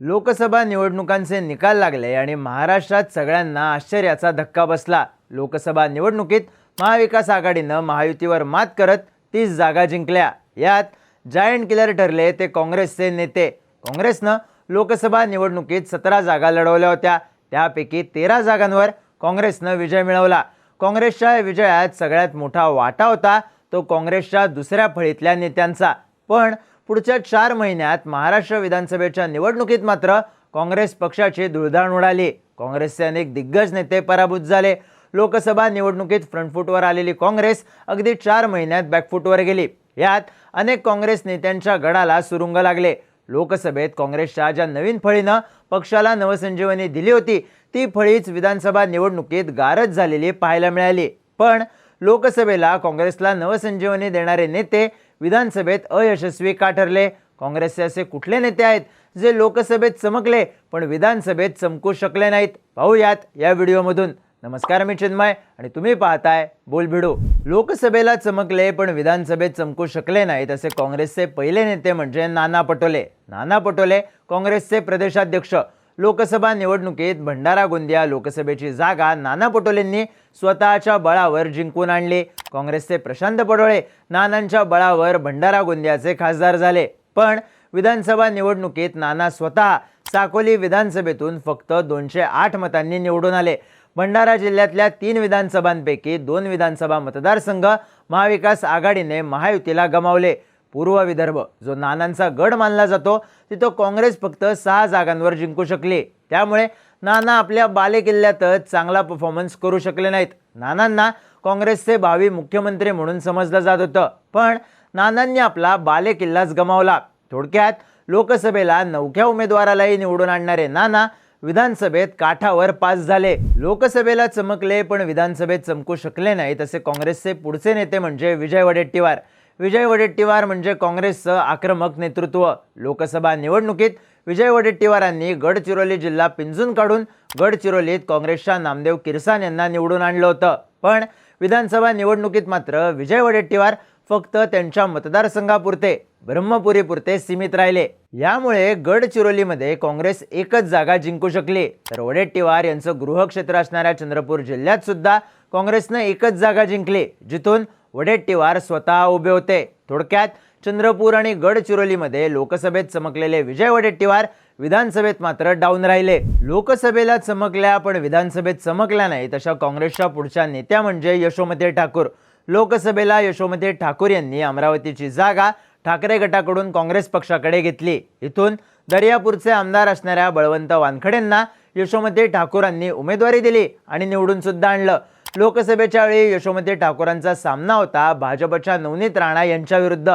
लोकसभा निवडणुकांचे निकाल लागले आणि महाराष्ट्रात सगळ्यांना आश्चर्याचा धक्का बसला. लोकसभा निवडणुकीत महाविकास आघाडीनं महायुतीवर मात करत तीस जागा जिंकल्या. यात जायंट किलर ठरले ते काँग्रेसचे नेते. काँग्रेसनं लोकसभा निवडणुकीत सतरा जागा लढवल्या होत्या. त्यापैकी तेरा जागांवर काँग्रेसनं विजय मिळवला. काँग्रेसच्या या विजयात सगळ्यात मोठा वाटा होता तो काँग्रेसच्या दुसऱ्या फळीतल्या नेत्यांचा. पण पुढच्या चार महिन्यात महाराष्ट्र विधानसभेच्या निवडणुकीत मात्र काँग्रेस पक्षाची धुळधाण उडाली. काँग्रेसचे अनेक दिग्गज नेते पराभूत झाले. लोकसभा निवडणुकीत फ्रंटफूटवर आलेली काँग्रेस अगदी चार महिन्यात बॅकफूटवर गेली. यात अनेक काँग्रेस नेत्यांच्या गडाला सुरुंग लागले. लोकसभेत काँग्रेसच्या ज्या नवीन फळीनं पक्षाला नवसंजीवनी दिली होती ती फळीच विधानसभा निवडणुकीत गारज झालेली पाहायला मिळाली. पण लोकसभेला काँग्रेसला नवसंजीवनी देणारे नेते विधानसभेत अयशस्वी का ठरले? काँग्रेसचे असे कुठले नेते आहेत जे लोकसभेत चमकले पण विधानसभेत चमकू शकले नाहीत? पाहूयात या व्हिडिओमधून. नमस्कार मी चिन्मय आणि तुम्ही पाहताय बोलभिडू. लोकसभेला चमकले पण विधानसभेत चमकू शकले नाहीत असे काँग्रेसचे पहिले नेते म्हणजे नाना पटोले. नाना पटोले काँग्रेसचे प्रदेशाध्यक्ष. लोकसभा निवडणुकीत भंडारा गोंदिया लोकसभेची जागा नाना पटोलेंनी स्वतःच्या बळावर जिंकून आणली. काँग्रेसचे प्रशांत पडोळे नानांच्या बळावर भंडारा गोंदियाचे खासदार झाले. पण विधानसभा निवडणुकीत नाना स्वतः साकोली विधानसभेतून फक्त दोनशे आठ मतांनी निवडून आले. भंडारा जिल्ह्यातल्या तीन विधानसभांपैकी दोन विधानसभा मतदारसंघ महाविकास आघाडीने महायुतीला गमावले. पूर्व विदर्भ जो नानांचा गड मानला जातो तिथं काँग्रेस फक्त सहा जागांवर जिंकू शकले. त्यामुळे नाना आपल्या बालेकिल्ल्यातच चांगला परफॉर्मन्स करू शकले नाहीत. नानांना काँग्रेसचे भावी मुख्यमंत्री म्हणून समजलं जात होतं. पण नानांनी आपला बालेकिल्लाच गमावला. थोडक्यात लोकसभेला नवख्या उमेदवारालाही निवडून आणणारे नाना विधानसभेत काठावर पास झाले. लोकसभेला चमकले पण विधानसभेत चमकू शकले नाहीत असे काँग्रेसचे पुढचे नेते म्हणजे विजय वडेट्टीवार. विजय वडेट्टीवार म्हणजे काँग्रेसचं आक्रमक नेतृत्व. लोकसभा निवडणुकीत विजय वडेट्टीवारांनी गडचिरोली जिल्हा पिंजून काढून गडचिरोलीत काँग्रेसच्या नामदेव किरसान यांना निवडून आणलं होतं. पण विधानसभा निवडणुकीत मात्र विजय वडेट्टीवार फक्त त्यांच्या मतदारसंघापुरते ब्रह्मपुरीपुरते सीमित राहिले. यामुळे गडचिरोलीमध्ये काँग्रेस एकच जागा जिंकू शकली. तर वडेट्टीवार यांचं गृहक्षेत्र असणाऱ्या चंद्रपूर जिल्ह्यात सुद्धा काँग्रेसनं एकच जागा जिंकली जिथून वडेट्टीवार स्वतः उभे होते. थोडक्यात चंद्रपूर आणि गडचिरोलीमध्ये लोकसभेत चमकलेले विजय वडेट्टीवार विधानसभेत मात्र डाऊन राहिले. लोकसभेला चमकल्या पण विधानसभेत चमकल्या नाही तशा काँग्रेसच्या पुढच्या नेत्या म्हणजे यशोमती ठाकूर. लोकसभेला यशोमती ठाकूर यांनी अमरावतीची जागा ठाकरे गटाकडून काँग्रेस पक्षाकडे घेतली. इथून दर्यापूरचे आमदार असणाऱ्या बळवंत वानखडेंना यशोमती ठाकूरांनी उमेदवारी दिली आणि निवडून सुद्धा आणलं. लोकसभेच्या वेळी यशोमती ठाकूरांचा सामना होता. भाजपच्या नवनीत राणा यांच्याविरुद्ध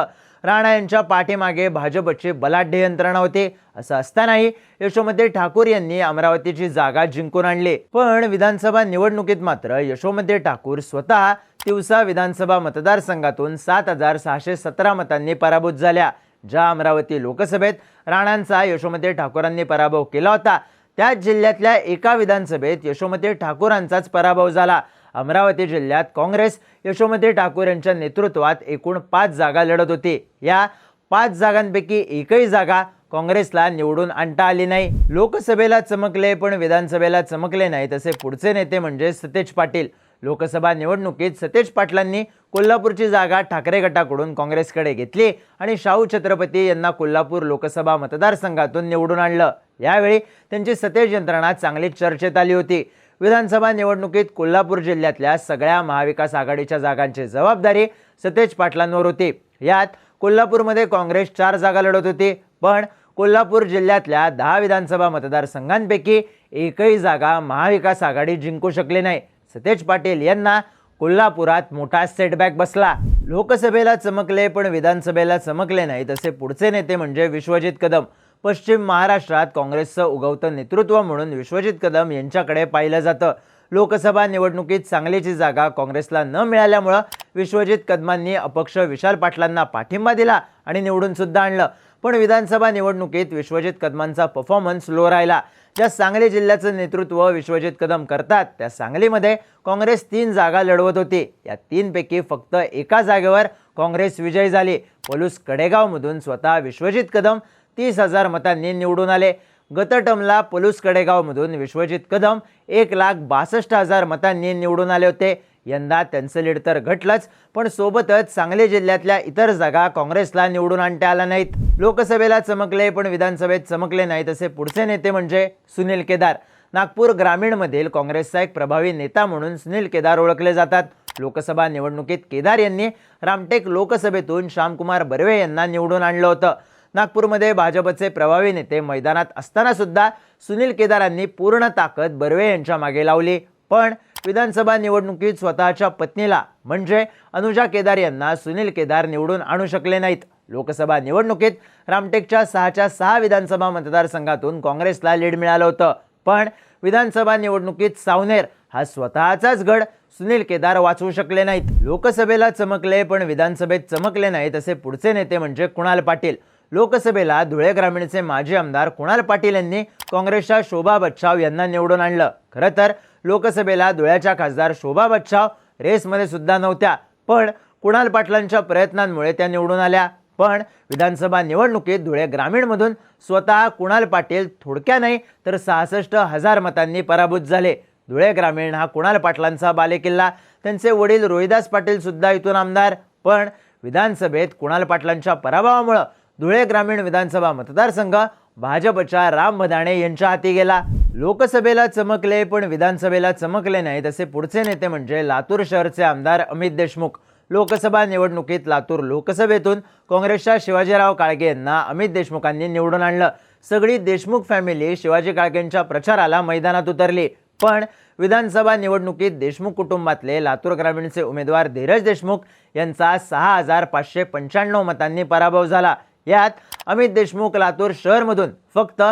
राणा यांच्या पाठीमागे भाजपची बलाढ्य यंत्रणा होती. असं असतानाही यशोमती ठाकूर यांनी अमरावतीची जागा जिंकून आणली. पण विधानसभा निवडणुकीत मात्र यशोमती ठाकूर स्वतः तिवसा विधानसभा मतदारसंघातून सात हजार सहाशे सतरा मतांनी पराभूत झाल्या. ज्या अमरावती लोकसभेत राणांचा यशोमती ठाकूरांनी पराभव केला होता. त्याच जिल्ह्यातल्या एका विधानसभेत यशोमती ठाकूरांचाच पराभव झाला. अमरावती जिल्ह्यात काँग्रेस यशोमती ठाकूर यांच्या नेतृत्वात एकूण पाच जागा लढत होती. या पाच जागांपैकी एकही जागा काँग्रेसला निवडून आणता आली नाही. लोकसभेला चमकले पण विधानसभेला चमकले नाही तसे पुढचे नेते म्हणजे सतेज पाटील. लोकसभा निवडणुकीत सतेज पाटलांनी कोल्हापूरची जागा ठाकरे गटाकडून काँग्रेसकडे घेतली आणि शाहू छत्रपती यांना कोल्हापूर लोकसभा मतदारसंघातून निवडून आणलं. यावेळी त्यांची सतेज यंत्रणा चांगली चर्चेत आली होती. विधानसभा निवडणुकीत कोल्हापूर जिल्ह्यातल्या सगळ्या महाविकास आघाडीच्या जागांची जबाबदारी सतेज पाटलांवर होती. यात कोल्हापूरमध्ये काँग्रेस चार जागा लढत होती पण कोल्हापूर जिल्ह्यातल्या दहा विधानसभा मतदारसंघांपैकी एकही जागा महाविकास आघाडी जिंकू शकली नाही. सतेज पाटील यांना कोल्हापुरात मोठा सेटबॅक बसला. लोकसभेला चमकले पण विधानसभेला चमकले नाही तसे पुढचे नेते म्हणजे विश्वजित कदम. पश्चिम महाराष्ट्रात काँग्रेसचं उगवतं नेतृत्व म्हणून विश्वजित कदम यांच्याकडे पाहिलं जातं. लोकसभा निवडणुकीत सांगलीची जागा काँग्रेसला न मिळाल्यामुळं विश्वजित कदमांनी अपक्ष विशाल पाटलांना पाठिंबा दिला आणि निवडून सुद्धा आणलं. पण विधानसभा निवडणुकीत विश्वजित कदमांचा परफॉर्मन्स लो राहिला. ज्या सांगली जिल्ह्याचं नेतृत्व विश्वजित कदम करतात त्या सांगलीमध्ये काँग्रेस तीन जागा लढवत होती. या तीनपैकी फक्त एका जागेवर काँग्रेस विजयी झाली. पलूस कडेगावमधून स्वतः विश्वजित कदम तीस हजार मतांनी निवडून आले. गतटमला पलूस कडेगावमधून विश्वजित कदम एक लाख बासष्ट हजार मतांनी निवडून आले होते. यंदा त्यांचं लीड तर घटलंच पण सोबतच सांगली जिल्ह्यातल्या इतर जागा काँग्रेसला निवडून आणता आल्या नाहीत. लोकसभेला चमकले पण विधानसभेत चमकले नाहीत असे पुढचे नेते म्हणजे सुनील केदार. नागपूर ग्रामीणमधील काँग्रेसचा एक प्रभावी नेता म्हणून सुनील केदार ओळखले जातात. लोकसभा निवडणुकीत केदार यांनी रामटेक लोकसभेतून श्यामकुमार बर्वे यांना निवडून आणलं होतं. नागपूरमध्ये भाजपचे प्रभावी नेते मैदानात असताना सुद्धा सुनील केदारांनी पूर्ण ताकद बर्वे यांच्या मागे लावली. पण विधानसभा निवडणुकीत स्वतःच्या पत्नीला म्हणजे अनुजा केदार यांना सुनील केदार निवडून आणू शकले नाहीत. लोकसभा निवडणुकीत रामटेकच्या सहाच्या सहा विधानसभा मतदारसंघातून काँग्रेसला लीड मिळालं होतं. पण विधानसभा निवडणुकीत सावनेर हा स्वतःचाच गड सुनील केदार वाचवू शकले नाहीत. लोकसभेला चमकले पण विधानसभेत चमकले नाहीत असे पुढचे नेते म्हणजे कुणाल पाटील. लोकसभेला धुळे ग्रामीणचे माजी आमदार कुणाल पाटील यांनी काँग्रेसच्या शोभा बच्छाव यांना निवडून आणलं. खरं तर लोकसभेला धुळ्याच्या खासदार शोभा बच्छाव रेसमध्ये सुद्धा नव्हत्या पण कुणाल पाटलांच्या प्रयत्नांमुळे त्या निवडून आल्या. पण विधानसभा निवडणुकीत धुळे ग्रामीणमधून स्वतः कुणाल पाटील थोडक्या नाही तर सहासष्ट हजार मतांनी पराभूत झाले. धुळे ग्रामीण हा कुणाल पाटलांचा बालेकिल्ला. त्यांचे वडील रोहिदास पाटील सुद्धा इथून आमदार. पण विधानसभेत कुणाल पाटलांच्या पराभवामुळं धुळे ग्रामीण विधानसभा मतदारसंघ भाजपच्या राम भदाणे यांच्या हाती गेला. लोकसभेला चमकले पण विधानसभेला चमकले नाहीत असे पुढचे नेते म्हणजे लातूर शहरचे आमदार अमित देशमुख. लोकसभा निवडणुकीत लातूर लोकसभेतून काँग्रेसच्या शिवाजीराव काळगे यांना अमित देशमुखांनी निवडून आणलं. सगळी देशमुख फॅमिली शिवाजी काळगेंच्या प्रचाराला मैदानात उतरली. पण विधानसभा निवडणुकीत देशमुख कुटुंबातले लातूर ग्रामीणचे उमेदवार धीरज देशमुख यांचा सहा हजार पाचशे पंच्याण्णव मतांनी पराभव झाला. यात अमित देशमुख लातूर शहरमधून फक्त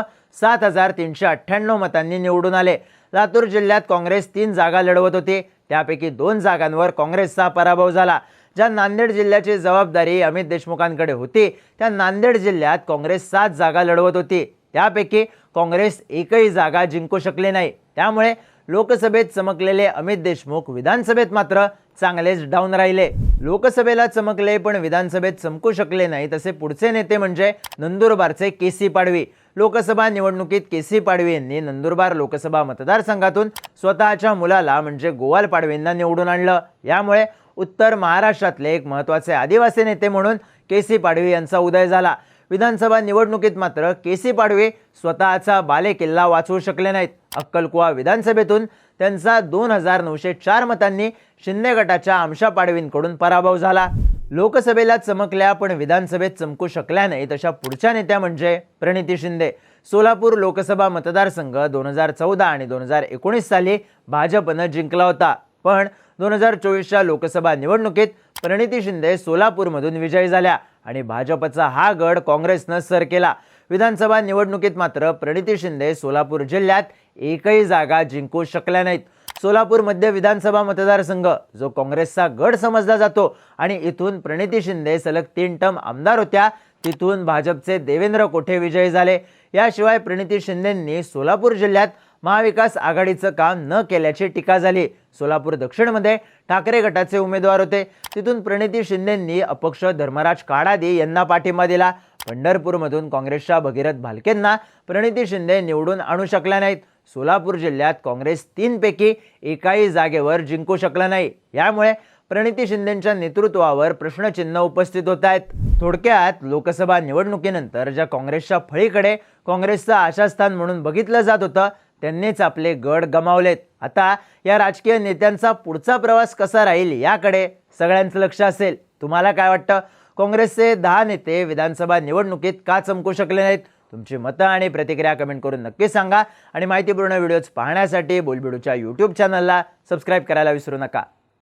सात हजार तीनशे अठ्ठ्याण्णव मतांनी निवडून आले. लातूर जिल्ह्यात काँग्रेस तीन जागा लढवत होती. त्यापैकी दोन जागांवर काँग्रेसचा पराभव झाला. ज्या नांदेड जिल्ह्याची जबाबदारी अमित देशमुखांकडे होती त्या नांदेड जिल्ह्यात काँग्रेस सात जागा लढवत होती. त्यापैकी काँग्रेस एकही जागा जिंकू शकले नाही. त्यामुळे लोकसभेत चमकलेले अमित देशमुख विधानसभेत मात्र चांगलेच डाऊन राहिले. लोकसभेला चमकले पण विधानसभेत चमकू शकले नाही तसे पुढचे नेते म्हणजे नंदुरबारचे के सी पाडवी. लोकसभा निवडणुकीत के सी पाडवी यांनी नंदुरबार लोकसभा मतदारसंघातून स्वतःच्या मुलाला म्हणजे गोवाल पाडवींना निवडून आणलं. यामुळे उत्तर महाराष्ट्रातले एक महत्त्वाचे आदिवासी नेते म्हणून के सी पाडवी यांचा उदय झाला. विधानसभा निवडणुकीत मात्र के सी पाडवे स्वतःचा बालेकिल्ला वाचवू शकले नाहीत. अक्कलकुवा विधानसभेतून त्यांचा दोन हजार नऊशे चार मतांनी शिंदे गटाच्या आमशा पाडवींकडून पराभव झाला. लोकसभेला चमकल्या पण विधानसभेत चमकू शकल्या नाहीत अशा पुढच्या नेत्या म्हणजे प्रणिती शिंदे. सोलापूर लोकसभा मतदारसंघ दोन हजार चौदा आणि दोन हजार एकोणीस साली भाजपनं जिंकला होता. पण दोन हजार चोवीसच्या लोकसभा निवडणुकीत प्रणिती शिंदे सोलापूरमधून विजयी झाल्या आणि भाजपचा हा गड काँग्रेसनं सर केला. विधानसभा निवडणुकीत मात्र प्रणिती शिंदे सोलापूर जिल्ह्यात एकही जागा जिंकू शकल्या नाहीत. सोलापूर मध्य विधानसभा मतदारसंघ जो काँग्रेसचा गड समजला जातो आणि इथून प्रणिती शिंदे सलग तीन टर्म आमदार होत्या तिथून भाजपचे देवेंद्र कोठे विजयी झाले? याशिवाय प्रणिती शिंदेंनी सोलापूर जिल्ह्यात महाविकास आघाडीचं काम न केल्याची टीका झाली. सोलापूर दक्षिणमध्ये ठाकरे गटाचे उमेदवार होते. तिथून प्रणिती शिंदेंनी अपक्ष धर्मराज काडादी यांना पाठिंबा दिला. पंढरपूरमधून काँग्रेसच्या भगीरथ भालकेंना प्रणिती शिंदे निवडून आणू शकल्या नाहीत. सोलापूर जिल्ह्यात काँग्रेस तीनपैकी एकाही जागेवर जिंकू शकला नाही. यामुळे प्रणिती शिंदेच्या नेतृत्वावर प्रश्नचिन्ह उपस्थित होत आहेत. थोडक्यात लोकसभा निवडणुकीनंतर ज्या काँग्रेसच्या फळीकडे काँग्रेसचं आशास्थान म्हणून बघितलं जात होतं त्यांनीच आपले गड गमावलेत. आता या राजकीय नेत्यांचा पुढचा प्रवास कसा राहील याकडे सगळ्यांचं लक्ष असेल. तुम्हाला काय वाटतं? काँग्रेसचे दहा नेते विधानसभा निवडणुकीत का चमकू शकले नाहीत? तुमची मतं आणि प्रतिक्रिया कमेंट करून नक्की सांगा. आणि माहितीपूर्ण व्हिडिओज पाहण्यासाठी बोलबिडूच्या यूट्यूब चॅनलला सबस्क्राईब करायला विसरू नका.